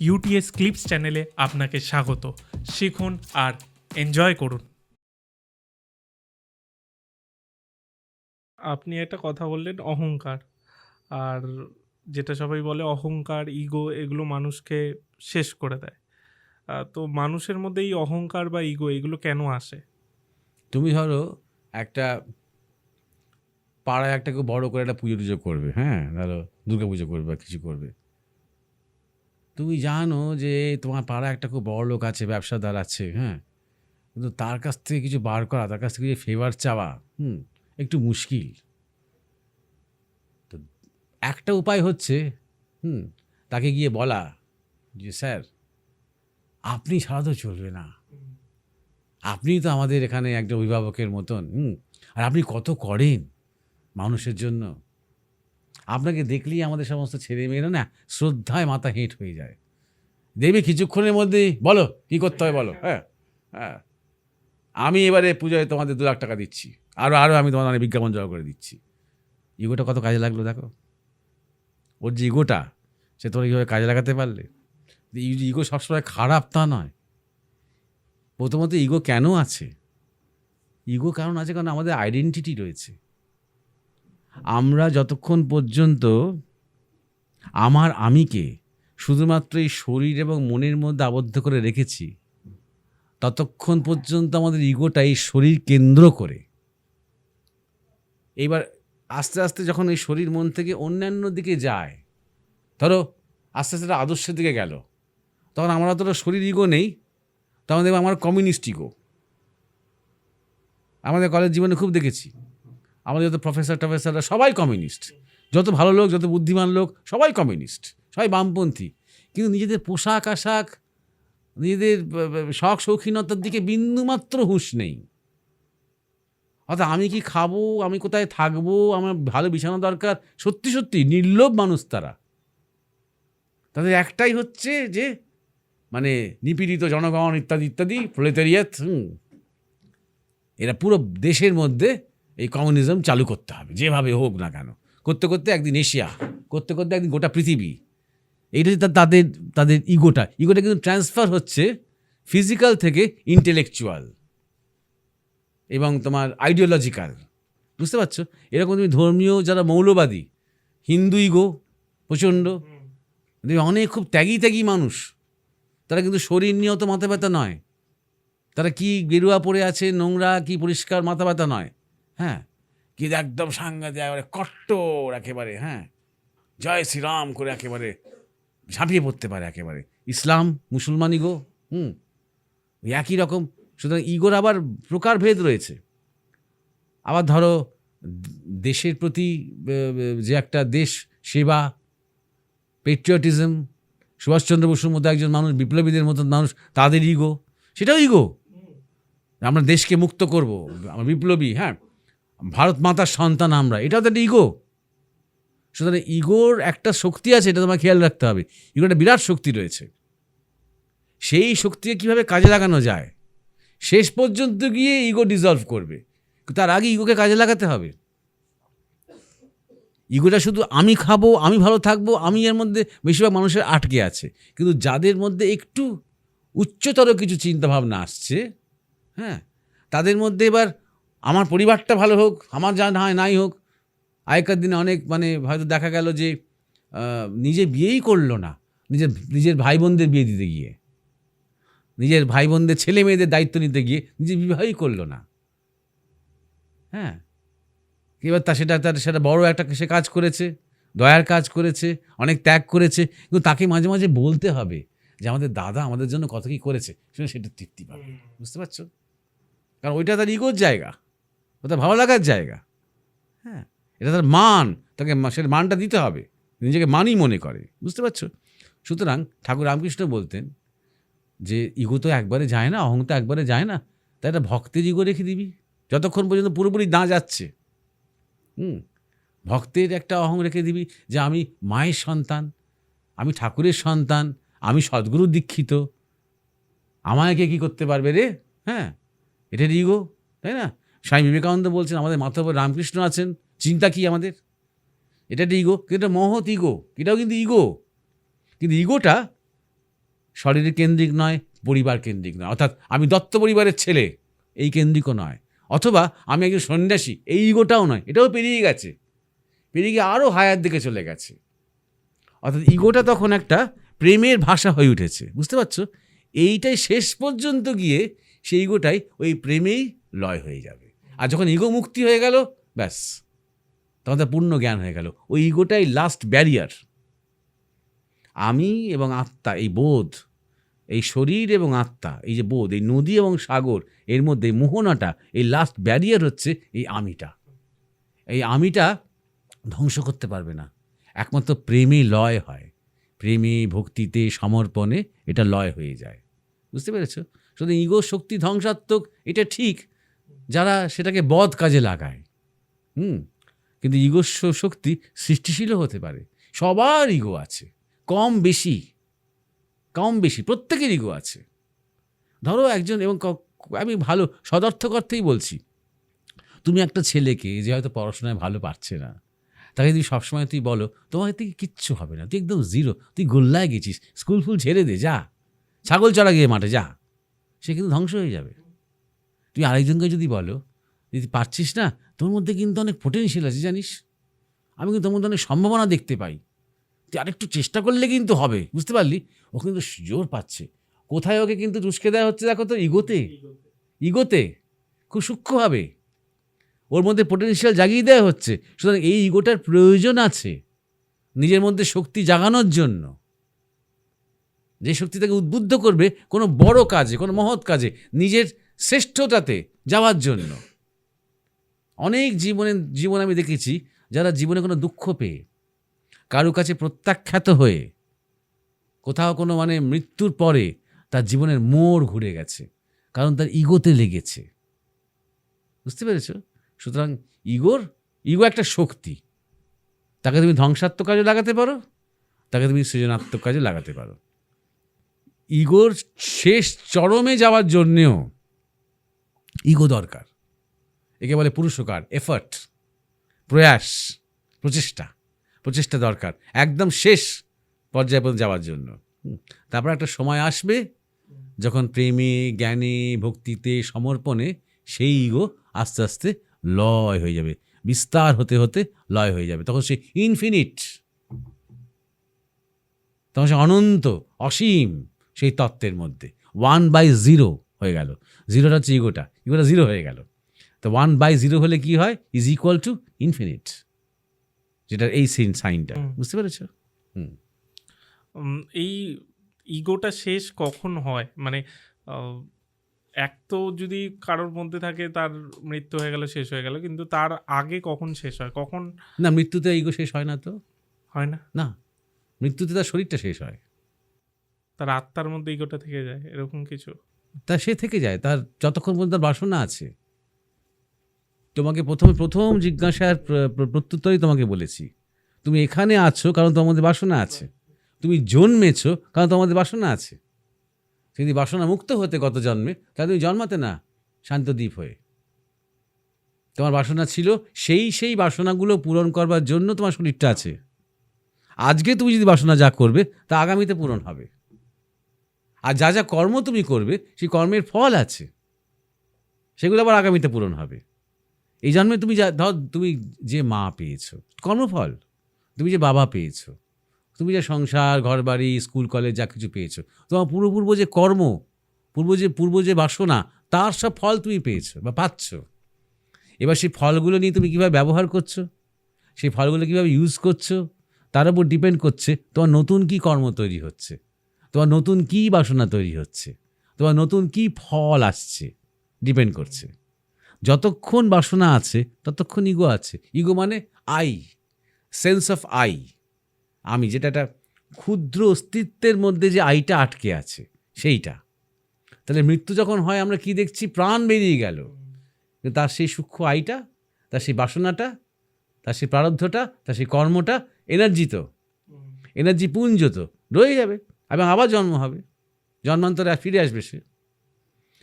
UTS clips চ্যানেলে আপনাকে স্বাগত। শিখুন আর এনজয় করুন। আপনি একটা কথা বললেন, অহংকার। আর যেটা সবাই বলে, অহংকার ইগো এগুলো মানুষকে শেষ করে দেয়। তো মানুষের মধ্যে এই অহংকার বা ইগো এগুলো কেন আসে? তুমি ধরো একটা পাড়ায় একটা বড় করে একটা পুজো টুজো করবে হ্যাঁ? ধরো দুর্গা পুজো করবে কিছু করবে। তুমি জানো যে তোমার পাড়া একটা খুব বড় লোক আছে, ব্যবসাদার আছে হ্যাঁ? কিন্তু তার কাছ থেকে কিছু বার করা, তার কাছ থেকে যে ফেভার চাওয়া, হুম, একটু মুশকিল। তো একটা উপায় হচ্ছে, হুম, তাকে গিয়ে বলা যে, স্যার, আপনি ছাড়া তো চলবে না। আপনি তো আমাদের এখানে একটা অভিভাবকের মতন, হুম, আর আপনি কত করেন মানুষের জন্য? আপনাকে দেখলেই আমাদের সমস্ত ছেলেমেয়েরা না শ্রদ্ধায় মাথা হেঁট হয়ে যায়। দেখবি কিছুক্ষণের মধ্যেই বলো, কী করতে হয় বলো? হ্যাঁ হ্যাঁ। আমি এবারে পুজোয় তোমাদের দু লাখ টাকা দিচ্ছি। আরও আরও আমি তোমাদের অনেক বিজ্ঞাপন জড়ো করে দিচ্ছি। ইগোটা কত কাজে লাগল দেখো? ওর যে ইগোটা, সে তোর কীভাবে কাজে লাগাতে পারলে? ইগো সবসময় খারাপ তা নয়। প্রথমত ইগো কেন আছে? ইগো কারণ আছে কারণ আমাদের আইডেন্টিটি রয়েছে। আমরা যতক্ষণ পর্যন্ত আমার আমিকে শুধুমাত্র এই শরীর এবং মনের মধ্যে আবদ্ধ করে রেখেছি, ততক্ষণ পর্যন্ত আমাদের ইগোটা এই শরীর কেন্দ্র করে। এইবার আস্তে আস্তে যখন এই শরীর মন থেকে অন্যান্য দিকে যায়, ধরো আস্তে আস্তে আদর্শের দিকে গেল, তখন আমরা তো শরীর ইগো নেই, তখন দেখব আমার কমিউনিস্ট ইগো। আমাদের কলেজ জীবনে খুব দেখেছি। আমাদের যত প্রফেসর টফেসররা সবাই কমিউনিস্ট যত ভালো লোক, যত বুদ্ধিমান লোক, সবাই কমিউনিস্ট সবাই বামপন্থী। কিন্তু নিজেদের পোশাক, আশাক, নিজেদের শখ, শৌখিনতার দিকে বিন্দুমাত্র হুঁশ নেই। অর্থাৎ আমি কি খাব, আমি কোথায় থাকব, আমার ভালো বিছানা দরকার? সত্যি সত্যি নির্লোভ মানুষ তারা। তাদের একটাই হচ্ছে যে মানে নিপীড়িত জনগণ ইত্যাদি ইত্যাদি প্রলেতারিয়াত হুম। এরা পুরো দেশের মধ্যে এই কমিউনিজম চালু করতে হবে, যেভাবে হোক না কেন। করতে করতে একদিন এশিয়া, করতে করতে একদিন গোটা পৃথিবী। এইটা তাদের তাদের ইগোটা। ইগোটা কিন্তু ট্রান্সফার হচ্ছে ফিজিক্যাল থেকে ইন্টেলেকচুয়াল এবং তোমার আইডিওলজিক্যাল বুঝতে পারছ? এরকম তুমি ধর্মীয় যারা মৌলবাদী, হিন্দু ইগো, প্রচণ্ড অনেক খুব ত্যাগী ত্যাগী মানুষ, তারা কিন্তু শরীর নিয়েও তো মাথা ব্যথা নয়। তারা কি গেরুয়া পড়ে আছে, নোংরা, কি পরিষ্কার মাথা ব্যথা নয়। হ্যাঁ কি একদম সাংঘাতিক, একেবারে কট্টর একেবারে হ্যাঁ। জয় শ্রীরাম করে একেবারে ঝাঁপিয়ে পড়তে পারে একেবারে। ইসলাম মুসলমান ইগো হুম। একই রকম, সুতরাং ইগোর আবার প্রকারভেদ রয়েছে। আবার ধরো, দেশের প্রতি যে একটা দেশ সেবা পেট্রিয়টিজম সুভাষচন্দ্র বসুর মতো একজন মানুষ, বিপ্লবীদের মতো মানুষ, তাদের ইগো, সেটাও ইগো। আমরা দেশকে মুক্ত করব, আমরা বিপ্লবী হ্যাঁ। ভারত মাতার সন্তান আমরা এটাও তো একটা ইগো সুতরাং ইগোর একটা শক্তি আছে, এটা তোমার খেয়াল রাখতে হবে। ইগোর একটা বিরাট শক্তি রয়েছে। সেই শক্তিকে কীভাবে কাজে লাগানো যায়? শেষ পর্যন্ত গিয়ে ইগো ডিজলভ করবে। তার আগে ইগোকে কাজে লাগাতে হবে। ইগোটা শুধু আমি খাব, আমি ভালো থাকব, আমি এর মধ্যে বেশিরভাগ মানুষের আটকে আছে। কিন্তু যাদের মধ্যে একটু উচ্চতর কিছু চিন্তাভাবনা আসছে হ্যাঁ তাদের মধ্যে এবার আমার পরিবারটা ভালো হোক, আমার যা না নাই হোক। আগেকার দিনে অনেক মানে হয়তো দেখা গেল যে নিজে বিয়েই করল না। নিজের নিজের ভাই বোনদের বিয়ে দিতে গিয়ে। নিজের ভাই বোনদের ছেলে মেয়েদের দায়িত্ব নিতে গিয়ে নিজে বিবাহই করল না। হ্যাঁ। এবার তা সেটা, তার সেটা বড় একটা সে কাজ করেছে, দয়ার কাজ করেছে, অনেক ত্যাগ করেছে, কিন্তু তাকে মাঝে মাঝে বলতে হবে যে, আমাদের দাদা আমাদের জন্য কত কী করেছে? সেটা তৃপ্তি পাবে। বুঝতে পারছ? কারণ ওইটা তার ইগোর জায়গা। ওটা ভালো লাগার জায়গা। হ্যাঁ এটা তার মান, তাকে সে মানটা দিতে হবে। নিজেকে মানই মনে করে, বুঝতে পারছ? সুতরাং ঠাকুর রামকৃষ্ণ বলতেন যে, ইগো তো একবারে যায় না, অহং তো একবারে যায় না, তাই একটা ভক্তের ইগো রেখে দিবি। যতক্ষণ পর্যন্ত পুরোপুরি না যাচ্ছে, হুম, ভক্তের একটা অহং রেখে দিবি যে, আমি মায়ের সন্তান, আমি ঠাকুরের সন্তান, আমি সদ্গুরু দীক্ষিত। আমাকে কি করতে পারবে রে? হ্যাঁ এটা ইগো, তাই না? স্বামী বিবেকানন্দ বলছেন, আমাদের মাথাপর রামকৃষ্ণ আছেন, চিন্তা কি আমাদের? এটা একটা ইগো কিন্তু মহৎ ইগো এটাও কিন্তু ইগো কিন্তু ইগোটা শরীর কেন্দ্রিক নয়, পরিবার কেন্দ্রিক নয়। অর্থাৎ আমি দত্ত পরিবারের ছেলে, এই কেন্দ্রিকও নয়। অথবা আমি একজন সন্ন্যাসী, এই ইগোটাও নয়, এটাও পেরিয়ে গেছে। পেরিয়ে গিয়ে আরও হায়ার দিকে চলে গেছে। অর্থাৎ ইগোটা তখন একটা প্রেমের ভাষা হয়ে উঠেছে, বুঝতে পারছ? এইটাই শেষ পর্যন্ত গিয়ে সেই ইগোটাই ওই প্রেমেই লয় হয়ে যাবে। আর যখন ইগো মুক্তি হয়ে গেল, ব্যাস। তখন তার পূর্ণ জ্ঞান হয়ে গেল। ওই ইগোটাই লাস্ট ব্যারিয়ার আমি এবং আত্মা, এই বোধ, এই শরীর এবং আত্মা, এই যে বোধ, এই নদী এবং সাগর, এর মধ্যে মোহনাটা, এই লাস্ট ব্যারিয়ার হচ্ছে এই আমিটা। এই আমিটা ধ্বংস করতে পারবে না। একমাত্র প্রেমে লয় হয়। প্রেমে, ভক্তিতে, সমর্পণে এটা লয় হয়ে যায়। বুঝতে পেরেছ? শুধু ইগো শক্তি ধ্বংসাত্মক, এটা ঠিক। যারা সেটাকে বদ কাজে লাগায়। হুম? কিন্তু ইগো শ- শক্তি সৃষ্টিশীলও হতে পারে। সবার ইগো আছে। কম বেশি। কম বেশি। প্রত্যেকের ইগো আছে। ধরো একজন এবং আমি ভালো সদর্থক অর্থেই বলছি। তুমি একটা ছেলেকে যে হয়তো পড়াশোনায় ভালো পারছে না, তাকে তুই সবসময় তুই বলো, তোমার থেকে কিচ্ছু হবে না। তুই একদম জিরো তুই গোল্লায় গেছিস। স্কুল ফুল ছেড়ে দে, যা। ছাগল চড়া গিয়ে মাঠে যা। সে কিন্তু ধ্বংস হয়ে যাবে। তুই আরেকজনকে যদি বলো, যদি পারছিস না, তোর মধ্যে কিন্তু অনেক পোটেনশিয়াল আছে, জানিস? আমি কিন্তু তোর মধ্যে অনেক সম্ভাবনা দেখতে পাই। তুই আরেকটু চেষ্টা করলে কিন্তু হবে, বুঝতে পারলি? ও কিন্তু জোর পাচ্ছে। কোথায় ওকে কিন্তু টুসকে দেওয়া হচ্ছে দেখো তো, ইগোতে। ইগোতে। খুব সূক্ষ্মভাবে ওর মধ্যে পোটেনশিয়াল জাগিয়ে দেওয়া হচ্ছে। সুতরাং এই ইগোটার প্রয়োজন আছে নিজের মধ্যে শক্তি জাগানোর জন্য। যে শক্তি তাকে উদ্বুদ্ধ করবে কোনো বড় কাজে, কোনো মহৎ কাজে, নিজের শ্রেষ্ঠতাতে যাওয়ার জন্য। অনেক জীবনে, জীবন আমি দেখেছি যারা জীবনে কোনো দুঃখ পেয়ে, কারও কাছে প্রত্যাখ্যাত হয়ে, কোথাও কোনো মানে মৃত্যুর পরে তার জীবনের মোড় ঘুরে গেছে, কারণ তার ইগোতে লেগেছে। বুঝতে পেরেছ? সুতরাং ইগোর, ইগো একটা শক্তি। তাকে তুমি ধ্বংসাত্মক কাজে লাগাতে পারো, তাকে তুমি সৃজনাত্মক কাজে লাগাতে পারো। ইগোর শেষ চরমে যাওয়ার জন্যেও ইগো দরকার। একে বলে পুরুষকার এফার্ট প্রয়াস, প্রচেষ্টা প্রচেষ্টা দরকার, একদম শেষ পর্যায়ে পর্যন্ত যাওয়ার জন্য। তারপর একটা সময় আসবে যখন প্রেমে, জ্ঞানে, ভক্তিতে, সমর্পণে সেই ইগো আস্তে আস্তে লয় হয়ে যাবে, বিস্তার হতে হতে লয় হয়ে যাবে। তখন সে ইনফিনিট তখন সে অনন্ত, অসীম সেই তত্ত্বের মধ্যে। ওয়ান বাই জিরো হয়ে গেল। জিরোটা হচ্ছে ইগোটা। ইগোটা জিরো হয়ে গেল। তো ওয়ান বাই জিরো হলে কি হয়? ইজ ইকুয়াল টু ইনফিনিট যেটা এই সিন সাইনটা বুঝতে পেরেছ? উম, এই ইগোটা শেষ কখন হয়? মানে এক তো যদি কারোর মধ্যে থাকে তার মৃত্যু হয়ে গেল শেষ হয়ে গেল কিন্তু তার আগে কখন শেষ হয়? কখন? না মৃত্যুতে ইগো শেষ হয় না তো। হয় না? না মৃত্যুতে তার শরীরটা শেষ হয়। তার আত্মার মধ্যে ইগোটা থেকে যায় এরকম কিছু? তা সে থেকে যায়, তার যতক্ষণ পর্যন্ত তার বাসনা আছে। তোমাকে প্রথমে, প্রথম জিজ্ঞাসার প্র- প্র- প্রত্যুত্তরই তোমাকে বলেছি। তুমি এখানে আছো কারণ মধ্যে বাসনা আছে। তুমি জন্মেছো কারণ মধ্যে বাসনা আছে। যদি বাসনা মুক্ত হতে গত জন্মে, তাহলে তুমি জন্মাতে না শান্তদ্বীপ হয়ে। তোমার বাসনা ছিল, সেই সেই বাসনাগুলো পূরণ করবার জন্য তোমার শরীরটা আছে। আজকে তুমি যদি বাসনা যা করবে, তা আগামীতে পূরণ হবে। আর যা যা কর্ম তুমি করবে, সেই কর্মের ফল আছে। সেগুলো আবার আগামীতে পূরণ হবে। এই জন্মে তুমি যা, ধর তুমি যে মা পেয়েছ, কর্মফল। তুমি যে বাবা পেয়েছ, তুমি যে সংসার, ঘরবাড়ি, স্কুল, কলেজ যা কিছু পেয়েছ, তোমার পূর্বপূর্ব যে কর্ম, পূর্ব যে পূর্ব যে বাসনা, তার সব ফল তুমি পেয়েছ বা পাচ্ছ। এবার সেই ফলগুলো নিয়ে তুমি কীভাবে ব্যবহার করছ, সেই ফলগুলো কীভাবে ইউজ করছ, তার উপর ডিপেন্ড করছে তোমার নতুন কী কর্ম তৈরি হচ্ছে। তোমার নতুন কী বাসনা তৈরি হচ্ছে? তোমার নতুন কী ফল আসছে? ডিপেন্ড করছে। যতক্ষণ বাসনা আছে ততক্ষণ ইগো আছে। ইগো মানে আই সেন্স অফ আই আমি যেটা একটা ক্ষুদ্র অস্তিত্বের মধ্যে যে আইটা আটকে আছে সেইটা। তাহলে মৃত্যু যখন হয় আমরা কি দেখছি? প্রাণ বেরিয়ে গেল। তার সেই সূক্ষ্ম আইটা তার সেই বাসনাটা তার সেই প্রারব্ধটা তার সেই কর্মটা এনার্জি তো। এনার্জি পুঞ্জ তো। রয়ে যাবে। এবং আবার জন্ম হবে। জন্মান্তরে ফিরে আসবে সে।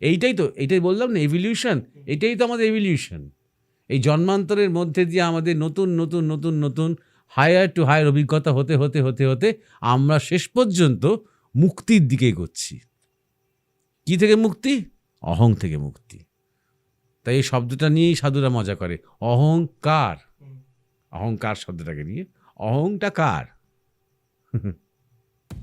এইটাই তো এইটাই বললাম না এভিলিউশন এটাই তো আমাদের এভিলিউশন এই জন্মান্তরের মধ্যে দিয়ে আমাদের নতুন নতুন নতুন নতুন হায়ার টু হায়ার অভিজ্ঞতা হতে হতে হতে হতে আমরা শেষ পর্যন্ত মুক্তির দিকে এগোচ্ছি। কি থেকে মুক্তি? অহং থেকে মুক্তি। তাই এই শব্দটা নিয়েই সাধুরা মজা করে। অহংকার। অহংকার শব্দটাকে নিয়ে। অহংটা কার?